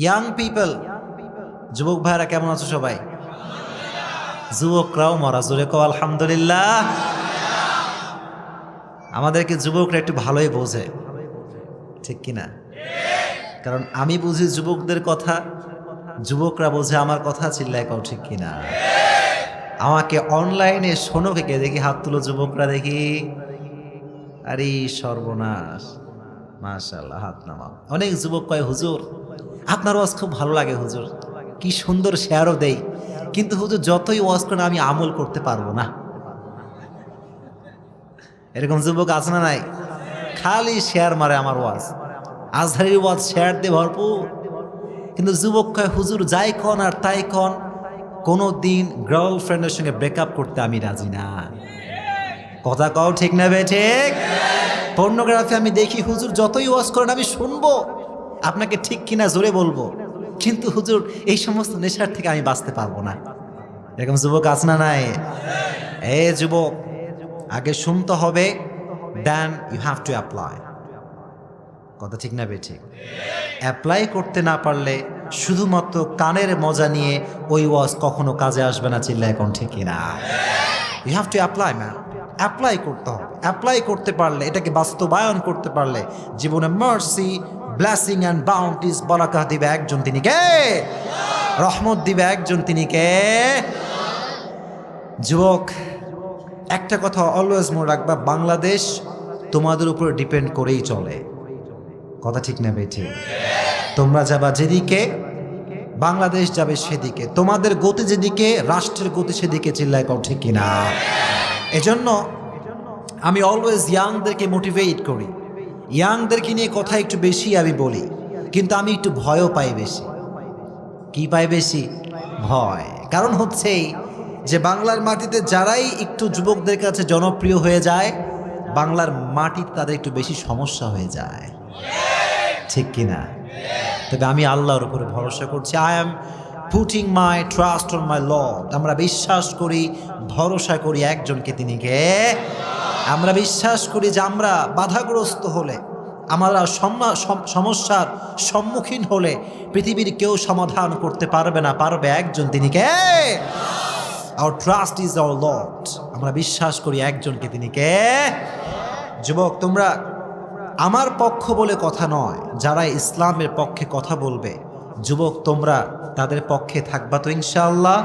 Young people যুবক ভাইরা কেমন আছো সবাই? যুবকরাও মরা, জোরে কো আলহামদুলিল্লাহ। আমাদেরকে যুবকরা একটু ভালোই বোঝে, ঠিক কিনা? কারণ আমি বুঝি যুবকদের কথা, যুবকরা বোঝে আমার কথা, চিল্লায় কাউ ঠিক কিনা? আমাকে অনলাইনে শোনো কে দেখি, হাত তুলো যুবকরা দেখি। আরে সর্বনাশ মাশাল্লাহ হাত নামাও। অনেক যুবক কয়, হুজুর আপনার ওয়াজ খুব ভালো লাগে হুজুর। কি সুন্দর শেয়ারও দেই। কিন্তু হুজুর যতই ওয়াজ করেন আমি আমল করতে পারব না। এরকম যুবক আছে না নাই? খালি শেয়ার মারে আমার ওয়াজ। আজহারির ওয়াজ শেয়ার দিয়ে ভরপুর। কিন্তু যুবক কয় হুজুর যাই কন আর তাই কন কোনো দিন গার্লফ্রেন্ডের সঙ্গে ব্রেকআপ করতে আমি রাজি না। কথা কও ঠিক না বে ঠিক? পর্নোগ্রাফি আমি দেখি হুজুর যতই ওয়াজ করেন আমি শুনব। আপনাকে ঠিক কিনা জোরে বলব? কিন্তু হুজুর, এই সমস্ত নেশার থেকে আমি বাঁচতে পারব না। এরকম যুবক আছে না নাই? এ যুবক, আগে শুনতে হবে then you have to apply কথা ঠিক না বে ঠিক? অ্যাপ্লাই করতে না পারলে শুধুমাত্র কানের মজা নিয়ে ওই ওয়াজ কখনো কাজে আসবে না চিল্লা এখন ঠিক না। You have to apply ma'am apply করতে হবে। অ্যাপ্লাই করতে পারলে, এটাকে বাস্তবায়ন করতে পারলে জীবনে মার্সি ব্লেসিং অ্যান্ড বাউন্টিস বলাকা দিবে একজন তিনি কে? রহমত দিবে একজন তিনি কে? যুবক, একটা কথা অলওয়েজ মনে রাখবা, বাংলাদেশ তোমাদের উপর ডিপেন্ড করেই চলে। কথা ঠিক না বেঠি? তোমরা যাবা যেদিকে, বাংলাদেশ যাবে সেদিকে। তোমাদের গতি যেদিকে, রাষ্ট্রের গতি সেদিকে চিল্লায় কও ঠিক কিনা? এজন্য আমি অলওয়েজ ইয়াংদেরকে মোটিভেট করি। ইয়াংদেরকে নিয়ে কথা একটু বেশি আমি বলি, কিন্তু আমি একটু ভয়ও পাই বেশি। কি পাই বেশি? ভয়। কারণ হচ্ছে যে বাংলার মাটিতে যারাই একটু যুবকদের কাছে জনপ্রিয় হয়ে যায়, বাংলার মাটিতে তাদের একটু বেশি সমস্যা হয়ে যায়। ঠিক কিনা তবে আমি আল্লাহর উপরে ভরসা করছি। I am putting my trust on my lord আমরা বিশ্বাস করি, ভরসা করি একজনকে, তিনি কে? আমরা বিশ্বাস করি যে আমরা বাধাগ্রস্ত হলে, আমরা সমস্যার সম্মুখীন হলে পৃথিবীর কেউ সমাধান করতে পারবে না, পারবে একজন। তিনি কে? Our trust is our lord আমরা বিশ্বাস করি একজনকে। তিনি কে? যুবক, তোমরা আমার পক্ষ বলে কথা নয়, যারা ইসলামের পক্ষে কথা বলবে। যুবক, তোমরা তাদের পক্ষে থাকবা তো ইনশাআল্লাহ।